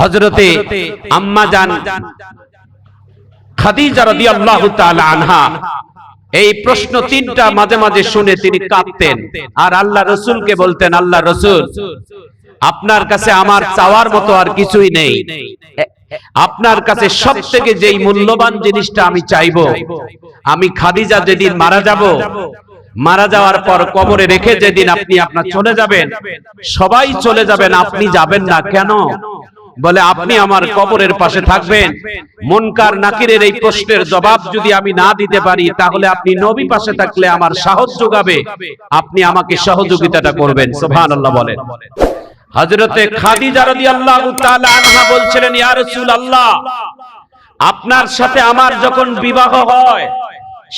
হজরতে আম্মা খাদিজা রাদিয়াল্লাহু তাআলা আনহা। এই প্রশ্ন তিনটা মাঝে মাঝে শুনে তিনি কাঁদতেন। আর আল্লাহ রসুলকে বলতেন, আল্লাহ রসুল, আপনার কাছে আমার চাওয়ার মতো আর কিছুই নেই। আপনার কাছে সব থেকে যেই মূল্যবান জিনিসটা আমি চাইব, আমি খাদিজা যেদিন মারা যাব, মারা যাওয়ার পর কবরে রেখে যেদিন আপনি আপনার চলে যাবেন, সবাই চলে যাবেন, আপনি যাবেন না কেন? বলে আপনি আমার কবরের পাশে থাকবেন। মনকার নাকিরের এই প্রশ্নের জবাব যদি আমি না দিতে পারি তাহলে আপনি নবী পাশে থাকলে আমার সাহস যোগাবে। আপনি আমাকে সহযোগিতাটা করবেন সুবহানাল্লাহ বলেন। হযরতে খাদিজা রাদিয়াল্লাহু তাআলা আনহা বলছিলেন ইয়া রাসূলুল্লাহ আপনার সাথে আমার যখন বিবাহ হয়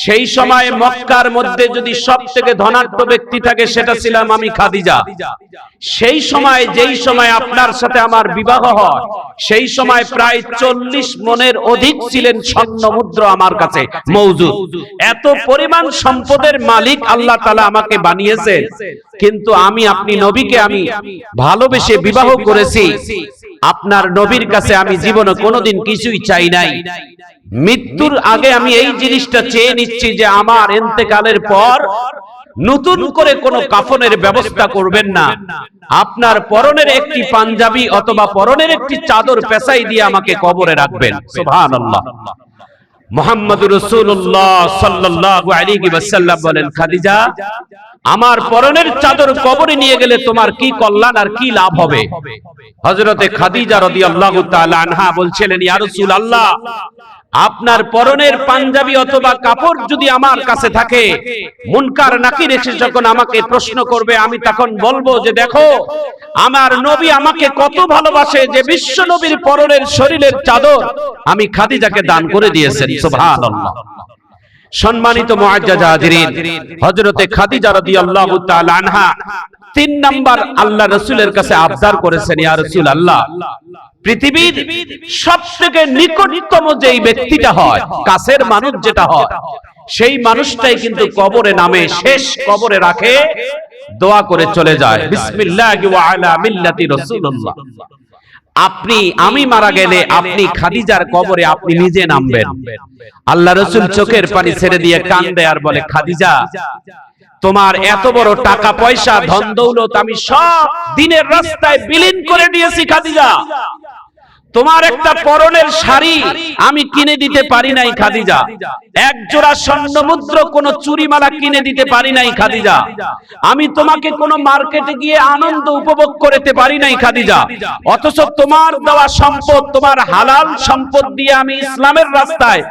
সেই সময় মক্কার মধ্যে যদি সব থেকে ধনাঢ্য ব্যক্তি থাকে, সেটা ছিলাম আমি খাদিজা। সেই সময়, যেই সময় আপনার সাথে আমার বিবাহ হয়, সেই সময় প্রায় চল্লিশ মনের অধিক ছিলেন স্বর্ণ মুদ্র আমার কাছে মৌজুদ এত পরিমাণ সম্পদের মালিক আল্লাহ তালা আমাকে বানিয়েছেন। কিন্তু আমি, আপনি নবীকে আমি ভালোবেসে বিবাহ করেছি। আপনার নবীর কাছে আমি জীবনে কোনোদিন কিছুই চাই নাই। মৃত্যুর আগে আমি এই জিনিসটা চেয়ে নিচ্ছি যে আমার এন্তেকালের পর নতুন করে কোনো কাফনের ব্যবস্থা করবেন না। আপনার পরনের একটি পাঞ্জাবি অথবা পরনের একটি চাদর পেশাই দিয়ে আমাকে কবরে রাখবেন। মোহাম্মদ রসুল্লাহ বলেন, খাদিজা, আমার পরনের চাদর কবরে নিয়ে গেলে তোমার কি কল্যাণ আর কি লাভ হবে? হযরতে খাদিজা রাদিয়াল্লাহু তাআলা আনহা বলছিলেন, ইয়া রাসূলুল্লাহ আপনার পরনের পাঞ্জাবি অথবা কাপড় যদি আমার কাছে থাকে মুনকার নাকির এসে যখন আমাকে প্রশ্ন করবে আমি তখন বলব যে দেখো আমার নবী আমাকে কত ভালোবাসে যে বিশ্ব নবীর পরনের শরীরের চাদর আমি খাদিজাকে দান করে দিয়েছেন সুবহানাল্লাহ। সম্মানিত মুআজ্জাজা হাজিরিন হযরতে খাদিজা রাদিয়াল্লাহু তাআলা আনহা তিন নাম্বার আল্লাহ রাসূলের কাছে আবদার করেছেন ইয়া রাসূলুল্লাহ। পৃথিবীর সবথেকে নিকটতম যেই ব্যক্তিটা হয় কাছের মানুষ যেটা হয় সেই মানুষটাই কিন্তু কবরে নামে শেষ কবরে রাখে দোয়া করে চলে যায় আপনি আমি মারা গেলে আপনি খাদিজার কবরে আপনি নিজে নামবেন। আল্লাহ রসুল চোখের পানি ছেড়ে দিয়ে কান্দে আর বলে খাদিজা তোমার এত বড় টাকা পয়সা ধন দৌলত আমি সব দিনের রাস্তায় বিলীন করে দিয়েছি খাদিজা। তোমার একটা পরনের শাড়ি আমি কিনে দিতে পারি নাই, খাদিজা। এক জোড়া স্বর্ণ মুদ্র কোন চুরিমালা কিনে দিতে পারি নাই, খাদিজা। আমি তোমাকে কোন মার্কেটে গিয়ে আনন্দ উপভোগ করতে পারি নাই, খাদিজা। অথচ তোমার দেওয়া সম্পদ, তোমার হালাল সম্পদ দিয়ে আমি ইসলামের রাস্তায়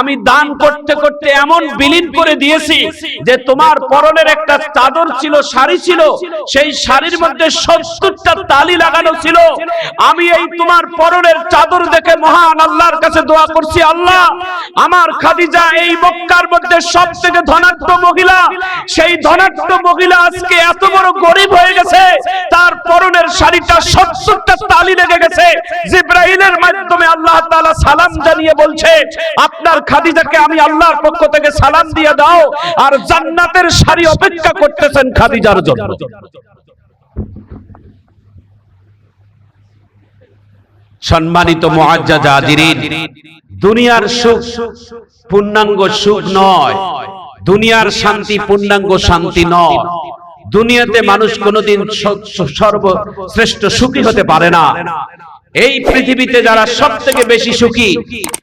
আমি দান করতে করতে এমন বিলীন করে দিয়েছি যে তোমার পরনের একটা চাদর ছিল, শাড়ি ছিল, সেই শাড়ির মধ্যে সত্তরটা তালি লাগানো ছিল। আমি এই তোমার পরনের চাদর দেখে মহান আল্লাহর কাছে দোয়া করছি, আল্লাহ, আমার খাদিজা এই মক্কার মধ্যে সব থেকে ধনাঢ্য মহিলা, সেই ধনাঢ্য মহিলা আজকে এত বড় গরিব হয়ে গেছে, তার পরনের শাড়িটা সত্তরটা তালি লেগে গেছে, জিব্রাইলের মাধ্যমে আল্লাহ তাআলা সালাম জানিয়ে বলছে, আপনার খাদিজাকে আমি আল্লাহর পক্ষ থেকে সালাম দিয়ে দাও, আর জান্নাতের শাড়ি অপেক্ষা করতেছেন খাদিজার জন্য। সম্মানিত দুনিয়ার সুখ পূর্ণাঙ্গ সুখ নয়, দুনিয়ার শান্তি পূর্ণাঙ্গ শান্তি নয়, দুনিয়াতে মানুষ কোনোদিন সর্বশ্রেষ্ঠ সুখী হতে পারে না। এই পৃথিবীতে যারা সব থেকে বেশি সুখী,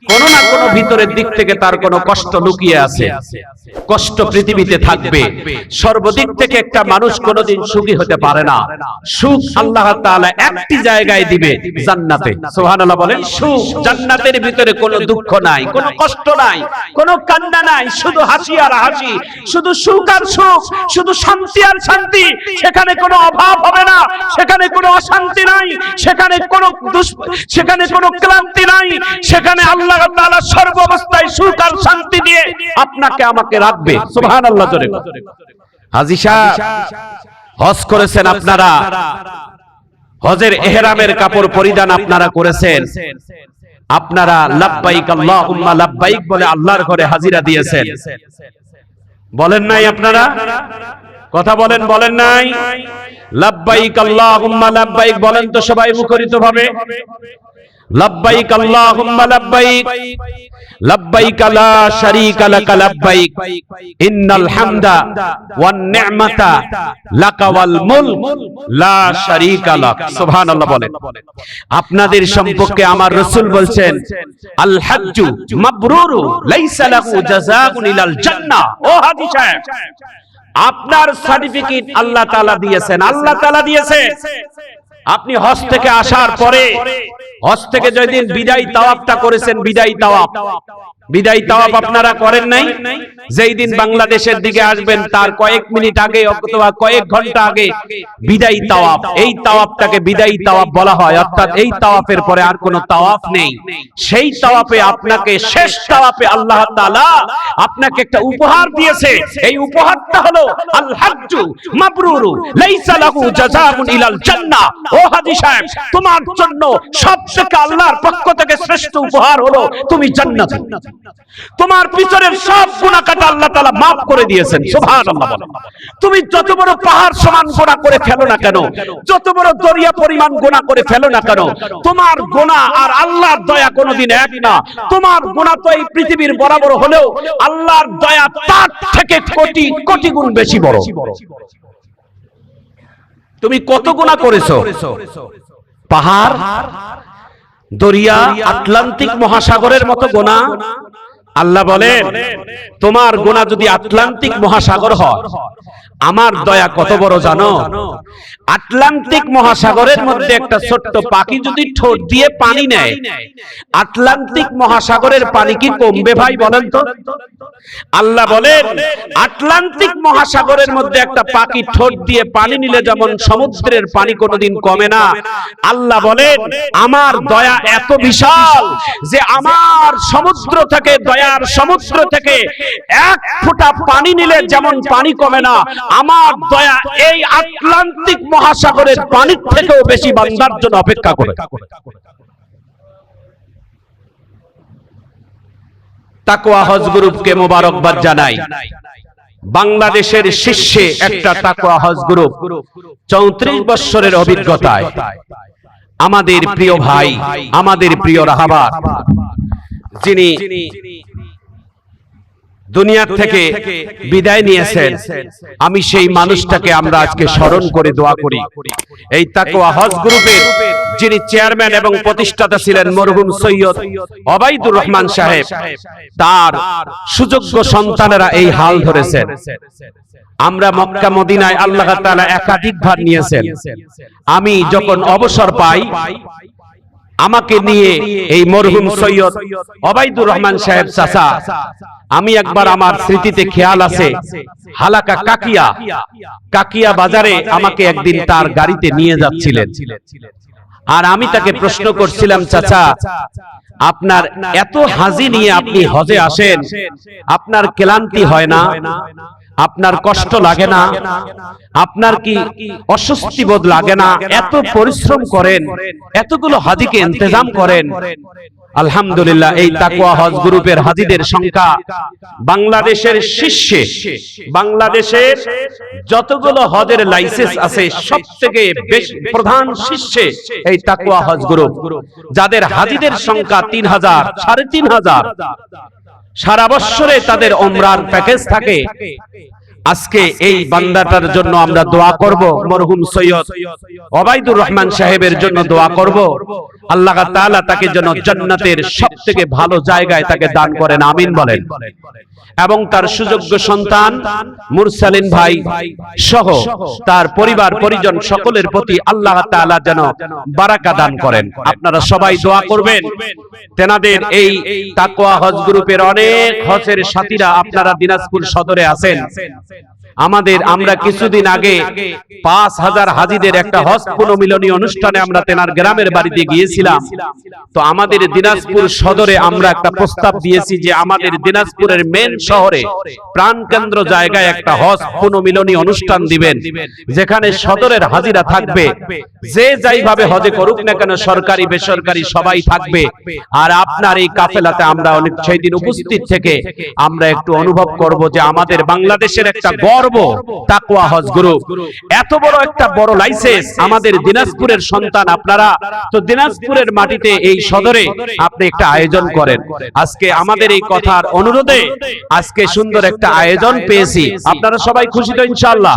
কোনো না কোনো ভিতরের দিক থেকে তার কোনো কষ্ট লুকিয়ে আছে। কষ্ট পৃথিবীতে থাকবে। সর্বদিক থেকে একটা মানুষ কোনোদিন সুখী হতে পারে না। সুখ আল্লাহ তাআলা একটি জায়গায় দিবে, জান্নাতে। সুবহানাল্লাহ বলেন, সুখ জান্নাতের ভিতরে কোনো দুঃখ নাই, কোনো কষ্ট নাই, কোনো কান্না নাই, শুধু হাসি আর হাসি। শুধু সুখ আর সুখ, শুধু শান্তি আর শান্তি। সেখানে কোনো অভাব হবে না, সেখানে কোনো অশান্তি নাই, সেখানে কোনো সেখানে কোনো ক্লান্তি নাই, সেখানে আল্লাহ তাআলা সর্ব অবস্থায় সুখ আর শান্তি দিয়ে আপনাকে আমাকে রাখবে। সুবহানাল্লাহ জোরে হাজী সাহেব হজ করেছেন আপনারা। হজের এহরামের কাপড় পরিধান আপনারা করেছেন। আপনারা লাব্বাইক আল্লাহুম্মা লাব্বাইক বলে আল্লাহর ঘরে হাজিরা দিয়েছেন। বলেন নাই আপনারা? কথা বলেন বলেন নাই? লাব্বাইক আল্লাহুম্মা লাব্বাইক বলেন তো সবাই মুখরিত ভাবে। ইন্নাল হামদা ওয়ান মুলক লা সুবহানাল্লাহ বলেন আপনাদের সম্পর্কে আমার রাসূল বলছেন, আল হাজ্জু মাবরুরু লাইসা লাহু ইলাল জান্নাহ ও সাহেব, আপনার সার্টিফিকেট আল্লাহ তাআলা দিয়েছেন, আল্লাহ তাআলা দিয়েছেন আপনি হজ থেকে আসার পরে হজ থেকে যেদিন বিদায় তাওয়াপটা করেছেন বিদায় তাওয়াব বিদায় তাওয়াব আপনারা করেন নাই? যেই দিন বাংলাদেশের দিকে আসবেন, তার কয়েক মিনিট আগে অথবা কয়েক ঘণ্টা আগে বিদায় তাওয়াব। এই তাওয়াবটাকে বিদায় তাওয়াব বলা হয়। অর্থাৎ এই তাওয়াফের পরে আর কোনো তাওয়াফ নেই। সেই তাওয়াফে আপনাকে শেষ তাওয়াফে আল্লাহ তাআলা আপনাকে একটা উপহার দিয়েছে। এই উপহারটা হলো আল হাজ্জু মাবরুরু। লাইসা লাহু জাযাউন ইলাল জান্নাহ। ও হাজী সাহেব, তোমার জন্য সবথেকে আল্লাহর পক্ষ থেকে শ্রেষ্ঠ উপহার হলো তুমি জান্নাতে। তোমার পিছনের সব গুনাহ কাটা আল্লাহ তাআলা maaf করে দিয়েছেন বলেন। তুমি যত বড় পাহাড় সমান গুনাহ করে ফেলো না কেন? যত বড় দরিয়া পরিমাণ গুনাহ করে ফেলো না কেন? তোমার গুনাহ আর আল্লাহর দয়া কোনোদিন এক না। তোমার গোনা তো এই পৃথিবীর বরাবর হলেও আল্লাহর দয়া তার থেকে কোটি কোটি গুণ বেশি বড়। তুমি কত গুনাহ করেছ? পাহাড়? দরিয়া আটলান্টিক মহাসাগরের মতো গোনা। আল্লাহ বলেন তোমার গোনা যদি আটলান্টিক মহাসাগর হয় আমার দয়া কত বড় জানো? আটলান্টিক মহাসাগরের মধ্যে একটা ছোট্ট পাখি যদি ঠোঁট দিয়ে পানি নেয়, আটলান্টিক মহাসাগরের পানি কি কমবে ভাই বলেন তো? আল্লাহ বলেন, আটলান্টিক মহাসাগরের মধ্যে একটা পাখি ঠোঁট দিয়ে পানি নিলে যেমন সমুদ্রের পানি কোনোদিন কমে না, আল্লাহ বলেন, আমার দয়া এত বিশাল যে আমার সমুদ্র থেকে, দয়ার সমুদ্র থেকে এক ফোঁটা পানি নিলে যেমন পানি কমে না আমার দয়া এই আটলান্টিক মহাসাগরের পানির থেকেও বেশি বান্দার জন্য অপেক্ষা করে। তাকওয়া হজ গ্রুপকে মোবারকবাদ জানাই। বাংলাদেশের শীর্ষে একটা তাকওয়া হজ গ্রুপ চৌত্রিশ বৎসরের অভিজ্ঞতায়। আমাদের প্রিয় ভাই, আমাদের প্রিয় রাহাবার যিনি দুনিয়ার থেকে বিদায় নিয়েছেন। আমি সেই মানুষটাকে আমরা আজকে স্মরণ করে দোয়া করি। এই তাকওয়া হজ গ্রুপের যিনি চেয়ারম্যান এবং প্রতিষ্ঠাতা ছিলেন মরহুম সৈয়দ অবাইদুর রহমান সাহেব তার সুযোগ্য সন্তানেরা এই হাল ধরেছেন। আমরা মক্কা মদিনায় আল্লাহ তাআলা একাধিকবার নিয়েছেন। আমি যখন অবসর পাই আমাকে নিয়ে এই মরহুম সৈয়দ অবাইদুর রহমান সাহেব চাচা। আমি একবার আমার স্মৃতিতে খেয়াল আছে। হালাকা কাকিয়া। কাকিয়া। বাজারে আমাকে একদিন তার গাড়িতে নিয়ে যাচ্ছিলেন। আর আমি তাকে প্রশ্ন করছিলাম চাচা আপনার এত হাজি নিয়ে আপনি হজে আসেন। আপনার ক্লান্তি হয় না। আপনার কষ্ট লাগে না আপনার কি অস্বস্তি বোধ লাগে না? এত পরিশ্রম করেন এতগুলো হাজিকে ইন্তজাম করেন। আলহামদুলিল্লাহ এই তাকুয়া হজ গ্রুপের হাজিদের সংখ্যা বাংলাদেশের শীর্ষে। বাংলাদেশের যতগুলো হজের লাইসেন্স আছে সব থেকে বেশি প্রধান শীর্ষে এই তাকুয়া হজ গ্রুপ। যাদের হাজিদের সংখ্যা তিন হাজার সাড়ে তিন হাজার। সারা বৎসরে তাদের অমরার প্যাকেজ থাকে। আজকে এই বান্দাটার জন্য আমরা দোয়া করব, মরহুম সৈয়দ ওবাইদুর রহমান সাহেবের জন্য দোয়া করব। আল্লাহ তাআলা তাকে যেন জান্নাতের সবথেকে ভালো জায়গায় তাকে দান করেন, আমিন বলেন। এবং তার সুযোগ্য সন্তান মুরসালিন ভাই সহ তার পরিবার, পরিজন সকলের প্রতি আল্লাহ তাআলা যেন বারাকা দান করেন। আপনারা সবাই দোয়া করবেন। তেনাদের এই তাকওয়া হজ গ্রুপের অনেক হজের সাথীরা আপনারা দিনাজপুর সদরে আছেন। আমাদের আমরা কিছুদিন আগে পাঁচ হাজার হাজিদের একটা হজ পুনমিলনী অনুষ্ঠানে আমরা তেনার গ্রামের বাড়িতে গিয়েছিলাম। তো আমাদের দিনাজপুর সদরে আমরা একটা প্রস্তাব দিয়েছি যে আমাদের দিনাজপুরের মেন শহরে প্রাণ কেন্দ্র জায়গায় একটা হজ পুনমিলনী অনুষ্ঠান দিবেন যেখানে সদরের হাজিরা থাকবে। যে যাইভাবে হজে করুক না কেন সরকারি বেসরকারি সবাই থাকবে। আর আপনার এই কাফেলাতে আমরা অনেক সেই দিন উপস্থিত থেকে আমরা একটু অনুভব করব যে আমাদের বাংলাদেশের একটা গড় পর্ব তাকওয়া হজ গ্রুপ এত বড় একটা বড় লাইসেন্স আমাদের দিনাজপুরের সন্তান আপনারা। তো দিনাজপুরের মাটিতে এই সদরে আপনি একটা আয়োজন করেন। আজকে আমাদের এই কথার অনুরোধে আজকে সুন্দর একটা আয়োজন পেয়েছি। আপনারা সবাই খুশি তো ইনশাআল্লাহ।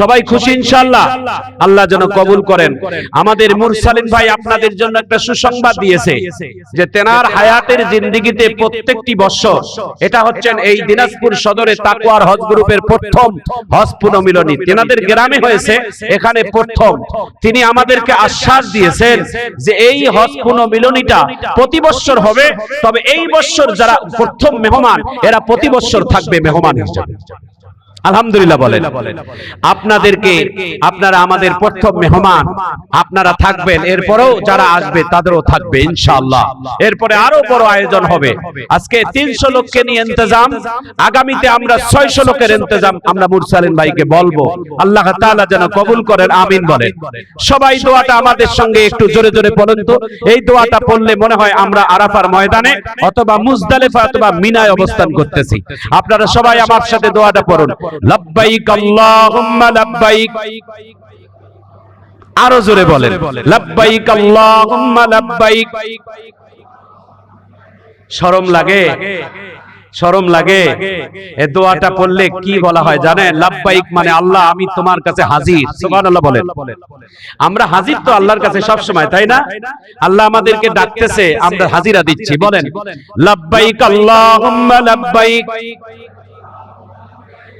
সবাই খুশি ইনশাআল্লাহ। আল্লাহ যেন কবুল করেন। আমাদের মুরসালিন ভাই আপনাদের জন্য একটা সুসংবাদ দিয়েছে যে তেনার হায়াতের জিন্দিগিতে প্রত্যেকটি বছর এটা হচ্ছেন এই দিনাজপুর সদরে তাকুয়ার হজ গ্রুপের প্রথম হজ পুনমিলনী তেনাদের গ্রামে হয়েছে এখানে প্রথম। তিনি আমাদেরকে আশ্বাস দিয়েছেন যে এই হজ পুনমিলনীটা প্রতি বছর হবে। তবে এই বছর যারা প্রথম মেহমান এরা প্রতি বছর থাকবে মেহমান হিসেবে। আলহামদুলিল্লাহ বলেন। আপনাদেরকে আপনারা আমাদের প্রথম মেহমান আপনারা থাকবেন এরপরেও যারা আসবে তাদেরও থাকবে ইনশাআল্লাহ। এরপরে আরও বড় আয়োজন হবে। আজকে তিনশো লোককে নিয়ে ইন্তজাম আগামীতে আমরা ছয়শো লোকের ইন্তজাম আমরা মুরসালিন ভাইকে বলব। আল্লাহ তাআলা যেন কবুল করেন আমিন বলেন। সবাই দোয়াটা আমাদের সঙ্গে একটু জোরে জোরে বলেন তো। এই দোয়াটা পড়লে মনে হয় আমরা আরাফার ময়দানে অথবা মুজদালিফা অথবা মিনায় অবস্থান করতেছি। আপনারা সবাই আমার সাথে দোয়াটা পড়ুন লব্বাইক আল্লাহুম্মা লব্বাইক। আরও জোরে বলেন। লব্বাইক আল্লাহুম্মা লব্বাইক। শরম লাগে? শরম লাগে? এ দোয়াটা পড়লে কি বলা হয় জানেন? লাব্বাইক মানে আল্লাহ, আমি তোমার কাছে হাজির। সুবহানাল্লাহ বলেন। আমরা হাজির তো আল্লাহর কাছে সব সময় তাই না? আল্লাহ আমাদেরকে ডাকতেছে, আমরা হাজিরা দিচ্ছি। বলেন। লাব্বাইক আল্লাহুম্মা লাব্বাইক।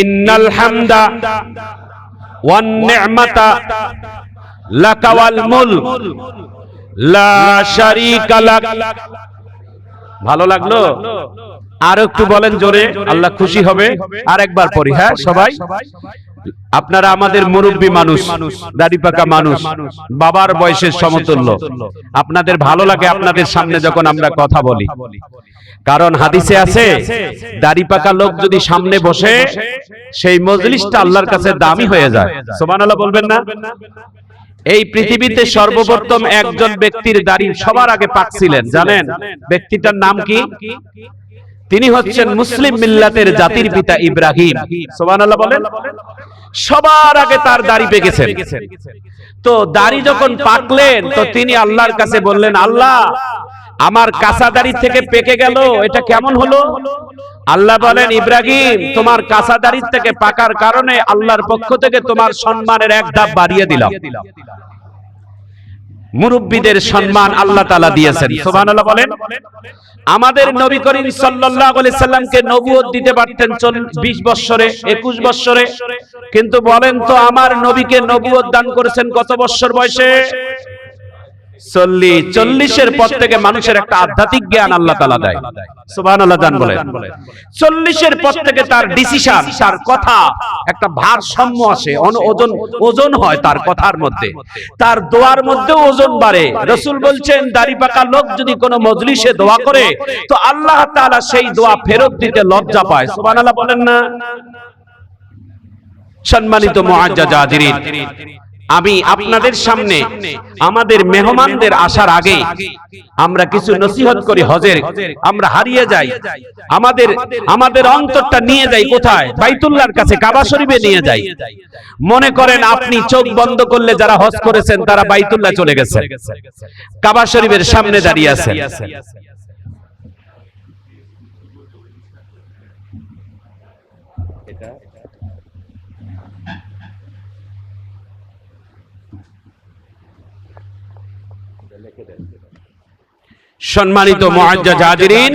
ইন্নাল হামদা ওয়ান নি'মাতা লাকা ওয়াল মুলক লা শারীকা লাক। ভালো লাগল? আর একটু বলেন জোরে, আল্লাহ খুশি হবে। আর একবার পড়ি হ্যাঁ সবাই? আপনারা আমাদের মুরব্বী মানুষ দাড়ি পাকা মানুষ বাবার বয়সের সমতুল্য। আপনাদের ভালো লাগে আপনাদের সামনে যখন আমরা কথা বলি। কারণ হাদিসে আছে দাড়ি পাকা লোক যদি সামনে বসে সেই মজলিসটা আল্লাহর কাছে দামি হয়ে যায়। সোমান বলবেন না? এই পৃথিবীতে সর্বপ্রথম একজন ব্যক্তির দাড়ি সবার আগে পাকছিলেন জানেন? ব্যক্তিটার নাম কি? তিনি হচ্ছেন মুসলিম মিল্লাতের জাতির পিতা ইব্রাহিম। সোবানাল্লাহ বলেন? সবার আগে তার দাড়ি পেকেছেন। তো দাড়ি যখন পাকলেন তো তিনি আল্লাহর কাছে বললেন আল্লাহ আমার কাঁচা দাড়ি থেকে পেকে গেল এটা কেমন হলো? আল্লাহ বলেন ইব্রাহিম তোমার কাঁচা দাড়ির থেকে পাকার কারণে আল্লাহর পক্ষ থেকে তোমার সম্মানের এক ধাপ বাড়িয়ে দিলাম। মুরব্বীদের সম্মান আল্লাহ তালা দিয়েছেন। সোভানাল্লাহ বলেন। আমাদের নবী করিম সাল্লাহামকে নবুয় সাল্লামকে নবুয়ত দিতে পারতেন বিশ বৎসরে একুশ বৎসরে। কিন্তু বলেন তো আমার নবীকে নবুয়ত দান করেছেন কত বৎসর বয়সে? চল্লিশ চল্লিশের পর থেকে মানুষের একটা আধ্যাত্মিক জ্ঞান আল্লাহ তালা দেয়। সুবাহ আল্লাহ দান বলে চল্লিশের পর থেকে তার ডিসিশন তার কথা একটা ভারসাম্য আসে ওজন ওজন হয় তার কথার মধ্যে। তার দোয়ার মধ্যে ওজন বাড়ে। রসুল বলছেন দাড়ি পাকা লোক যদি কোনো মজলিসে দোয়া করে তো আল্লাহ তাআলা সেই দোয়া ফেরত দিতে লজ্জা পায়। সুবাহ আল্লাহ বলেন না। সম্মানিত মুআজ্জাজ হাজিরিন আমি আপনাদের সামনে আমাদের মেহমানদের আসার আগে আমরা কিছু নসিহত করি, হজের। আমরা হারিয়ে যাই। আমাদের আমাদের অন্তরটা নিয়ে যাই কোথায়? বাইতুল্লাহর কাছে, কাবা শরীফে নিয়ে যাই। মনে করেন আপনি চোখ বন্ধ করলে যারা হজ করেছেন, তারা বাইতুল্লাহ চলে গেছে কাবা শরীফের সামনে দাঁড়িয়ে আছেন। সম্মানিত মহাজ্জা হাজিরিন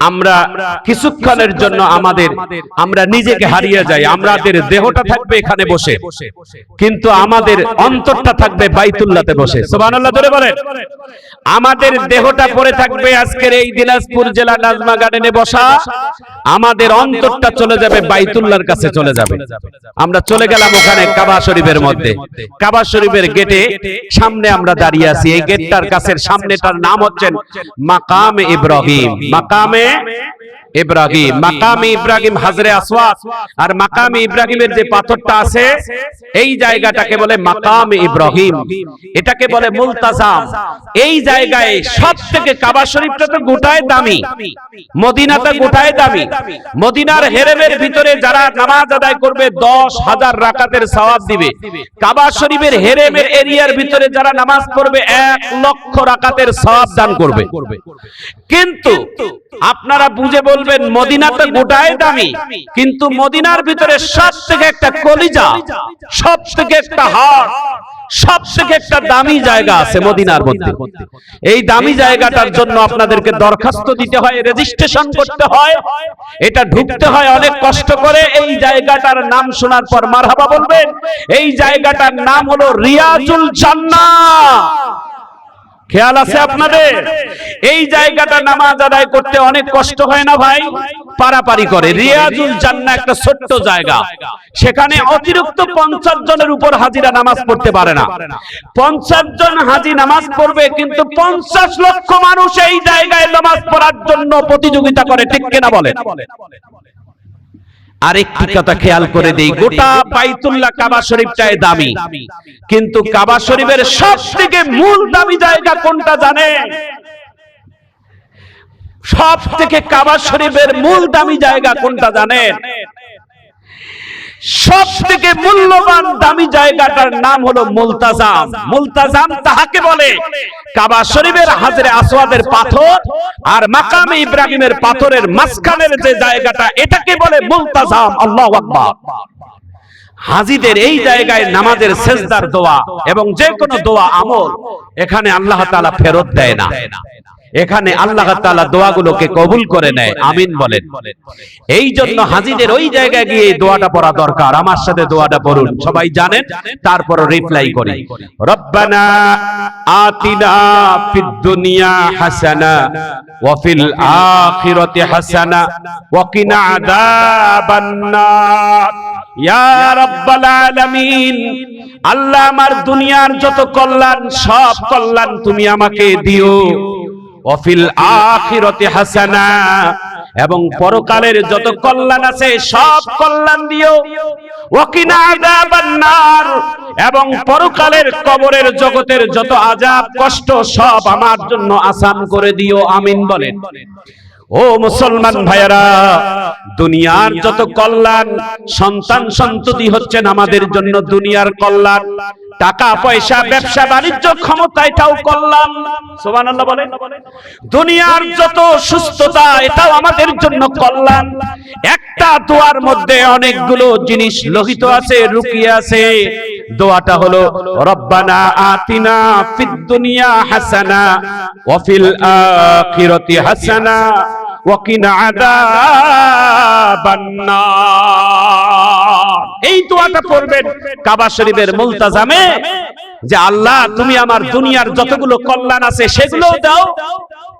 আমরা কিছুক্ষণের জন্য আমাদের, আমরা নিজেকে হারিয়ে যাই আমাদের দেহটা থাকবে এখানে বসে। কিন্তু আমাদের অন্তরটা থাকবে বাইতুল্লাতে বসে। সুবহানাল্লাহ ধরে বলেন। আমাদের দেহটা পড়ে থাকবে আজকের এই দিনাজপুর জেলা নাজমা গার্ডেনে বসা। আমাদের অন্তরটা চলে যাবে বাইতুল্লাহর কাছে চলে যাবে। আমরা চলে গেলাম ওখানে কাবা শরীফের মধ্যে। কাবা শরীফের গেটে সামনে আমরা দাঁড়িয়ে আছি। এই গেটটার কাছের সামনেটার নাম হচ্ছেন মাকাম ইব্রাহিম। মাকামে में ইব্রাহিম মাকামে ইব্রাহিম হাজরে আসওয়াদ আর মাকামে ইব্রাহিমের যে পাথরটা আছে এই জায়গাটাকে বলে মাকাম ইব্রাহিম এটাকে বলে মুলতাজাম। এই জায়গায় সব থেকে কাবা শরীফটা তো গোটায় দামি। মদিনাটা গোটায় দামি। মদিনার হেরেমের ভিতরে যারা নামাজ আদায় করবে দশ হাজার রাকাতের সওয়াব দিবে। কাবা শরীফের হেরেমের এরিয়ার ভিতরে যারা নামাজ পড়বে এক লক্ষ রাকাতের সওয়াব দান করবে। কিন্তু আপনারা বুঝে বলবেন মদিনাটা গোটায় দামি, কিন্তু মদিনার ভিতরে সব থেকে একটা কলিজা সব থেকে একটা হাড় সব থেকে একটা দামি জায়গা আছে মদিনার মধ্যে। এই দামি জায়গাটার জন্য আপনাদেরকে দরখাস্ত দিতে হয় রেজিস্ট্রেশন করতে হয়। এটা ঢুকতে হয়, অনেক কষ্ট করে এই জায়গাটার নাম শোনার পর মারহাবা বলবেন, এই জায়গাটার নাম হলো রিয়াজুল জান্নাহ। খেয়াল আছে আপনাদের? এই জায়গাটা নামাজ আদায় করতে অনেক কষ্ট হয় না ভাই? পারাপারি করে। রিয়াজুল জান্নাহ একটা ছোট্ট জায়গা। সেখানে অতিরিক্ত পঞ্চাশ জনের উপর হাজিরা নামাজ পড়তে পারে না। পঞ্চাশ জন হাজি নামাজ পড়বে, কিন্তু পঞ্চাশ লক্ষ মানুষ এই জায়গায় নামাজ পড়ার জন্য প্রতিযোগিতা করে। ঠিক কিনা বলে আরেকটি কথা খেয়াল করে দেই গোটা বাইতুল্লাহ কাবা শরীফটাই দামি। কিন্তু কাবা শরীফের সব থেকে মূল দামি জায়গা কোনটা জানে সব থেকে কাবা শরীফের মূল দামি জায়গা কোনটা জানেন? সব থেকে মূল্যবান দামি জায়গাটার নাম হলো মুলতাজাম। মুলতাজাম তাহাকে বলে কাবা শরীফের হাজরে আসওয়াদের পাথর আর মাকামে ইব্রাহিমের পাথরের মাঝখানের যে জায়গাটা, এটাকে বলে মুলতাজাম। আল্লাহু আকবার। হাজিদের এই জায়গায় নামাজের সেজদার দোয়া এবং যে কোনো দোয়া আমল এখানে আল্লাহ তাআলা ফেরত দেয় না। এখানে আল্লাহ তাআলা দোয়াগুলোকে কবুল করে নেয়। আমিন বলেন। এই জন্য হাজিদের ওই জায়গায় গিয়ে দোয়াটা পড়া দরকার। আমার সাথে দোয়াটা পড়ুন। সবাই জানেন? তারপর রিপ্লাই করি। রব্বানা আতিনা ফিদ দুনিয়া হাসানা ওয়া ফিল আখিরাতি হাসানা ওয়া কিনা আযাবান নার ইয়া রাব্বাল আলামিন আল্লাহ আমার দুনিয়ার যত কল্যাণ সব কল্যাণ তুমি আমাকে দিও। অফিল আখিরতে হাসানা। এবং পরকালের যত কল্যাণ আছে, সব কল্যাণ দিও। এবং পরকালের কবরের জগতের যত আযাব, কষ্ট, সব আমার জন্য আসান করে দিও। আমিন বলেন। ও মুসলমান ভাইয়েরা, দুনিয়ার যত কল্যাণ, সন্তান সন্ততি হচ্ছেন আমাদের জন্য দুনিয়ার কল্যাণ। টাকা, পয়সা, ব্যবসা, বাণিজ্য, ক্ষমতা, এটাও করলাম। সুবহানাল্লাহ বলেন। দুনিয়ার যত সুস্থতা, এটাও আমাদের জন্য করলাম। একটা দোয়ার মধ্যে অনেকগুলো জিনিস লোহিত আছে লুকিয়ে আছে। দোয়াটা হলো, রব্বানা আতিনা ফিদ দুনিয়া হাসানা, ওয়া ফিল আখিরাতি হাসানা, ওয়া কিনা আযাবান নার। এই দোয়াটা পড়বেন কাবা শরীফের মুলতাজামে, যে আল্লাহ, তুমি আমার দুনিয়ার যতগুলো কল্যাণ আছে সেগুলোও দাও,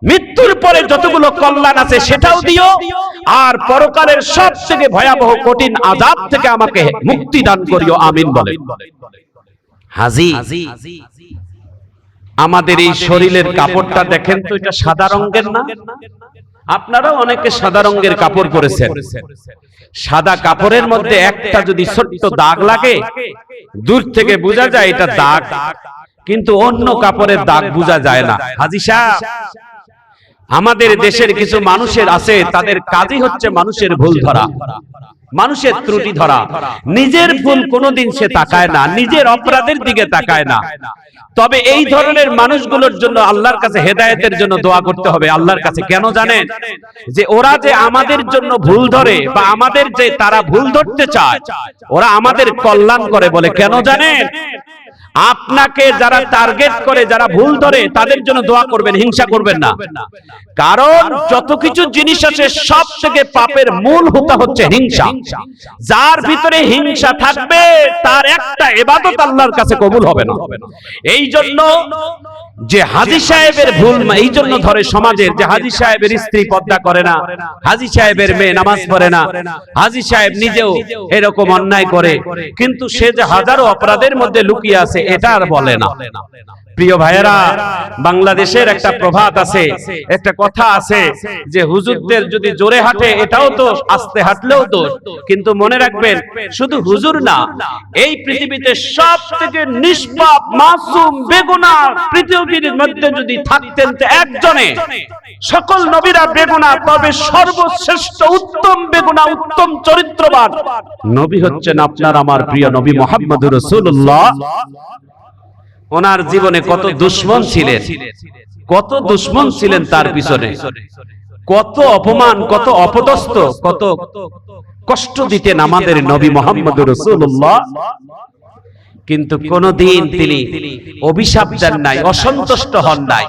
মৃত্যুর পরে যতগুলো কল্যাণ আছে সেটাও দিও, আর পরকালের সব থেকে ভয়াবহ কঠিন আজাব থেকে আমাকে মুক্তি দান করিও, আমিন বলে। হাজি, আমাদের এই শরীরের কাপড়টা দেখেন তো, এটা সাদা রঙের না? আপনারাও অনেকে সাদা রঙের কাপড় পরেছেন। সাদা কাপড়ের মধ্যে একটা যদি ছোট্ট দাগ লাগে, দূর থেকে বোঝা যায় এটা দাগ। কিন্তু অন্য কাপড়ের দাগ বোঝা যায় না। হাজি সাহেব, আমাদের দেশের কিছু মানুষের আছে, তাদের কাজই হচ্ছে মানুষের ভুল ধরা, মানুষের ত্রুটি ধরা। নিজের ভুল কোনোদিন সে তাকায় না, নিজের অপরাধের দিকে তাকায় না। তবে এই ধরনের মানুষগুলোর জন্য আল্লাহর কাছে হেদায়েতের জন্য দোয়া করতে হবে। আল্লাহর কাছে কেন জানেন? যে ওরা যে আমাদের জন্য ভুল ধরে বা আমাদের যে তারা ভুল ধরতে চায়, ওরা আমাদের কল্যাণ করে বলে। কেন জানেন? আপনাকে যারা টার্গেট করে, যারা ভুল ধরে, তাদের জন্য দোয়া করবেন, হিংসা করবেন না। কারণ যত কিছু জিনিস আছে সব থেকে পাপের মূল হোতা হচ্ছে হিংসা। যার ভিতরে হিংসা থাকবে, তার একটা এবাদত আল্লাহর কাছে কবুল হবে না। এই জন্য যে হাজি সাহেবের ভুল এই জন্য ধরে সমাজের যে হাজি সাহেবের স্ত্রী পর্দা করে না, হাজি সাহেবের মেয়ে নামাজ পড়ে না, হাজি সাহেব নিজেও এরকম অন্যায় করে। কিন্তু সে যে হাজারো অপরাধের মধ্যে লুকিয়ে আছে এটা আর বলে না। প্রিয় ভাইয়েরা, বাংলাদেশের একটা প্রভাত আছে, একটা কথা আছে যে হুজুরদের যদি জোরে হাঁটে, এটাও তো আস্তে হাঁটলেও দোষ। কিন্তু মনে রাখবেন, শুধু হুজুর না, এই পৃথিবীতে সব থেকে নিষ্পাপ মাসুম বেগুনা পৃথিবীর মধ্যে যদি থাকতেন একজনে সকল নবীরা বেগুনা, তবে সর্বশ্রেষ্ঠ উত্তম বেগুনা, উত্তম চরিত্রবান। নবী হচ্ছেন আপনার আমার প্রিয় নবী মোহাম্মদ রসুল্লাহ ওনার জীবনে কত দুশ্মন ছিলেন, কত দুশ্মন ছিলেন তার পিছনে। কত অপমান, কত অপদস্ত কত কষ্ট দিতেন আমাদের নবী মোহাম্মদ রসুল্লাহ কিন্তু কোনদিন তিনি অভিশাপ দেন নাই, অসন্তুষ্ট হন নাই।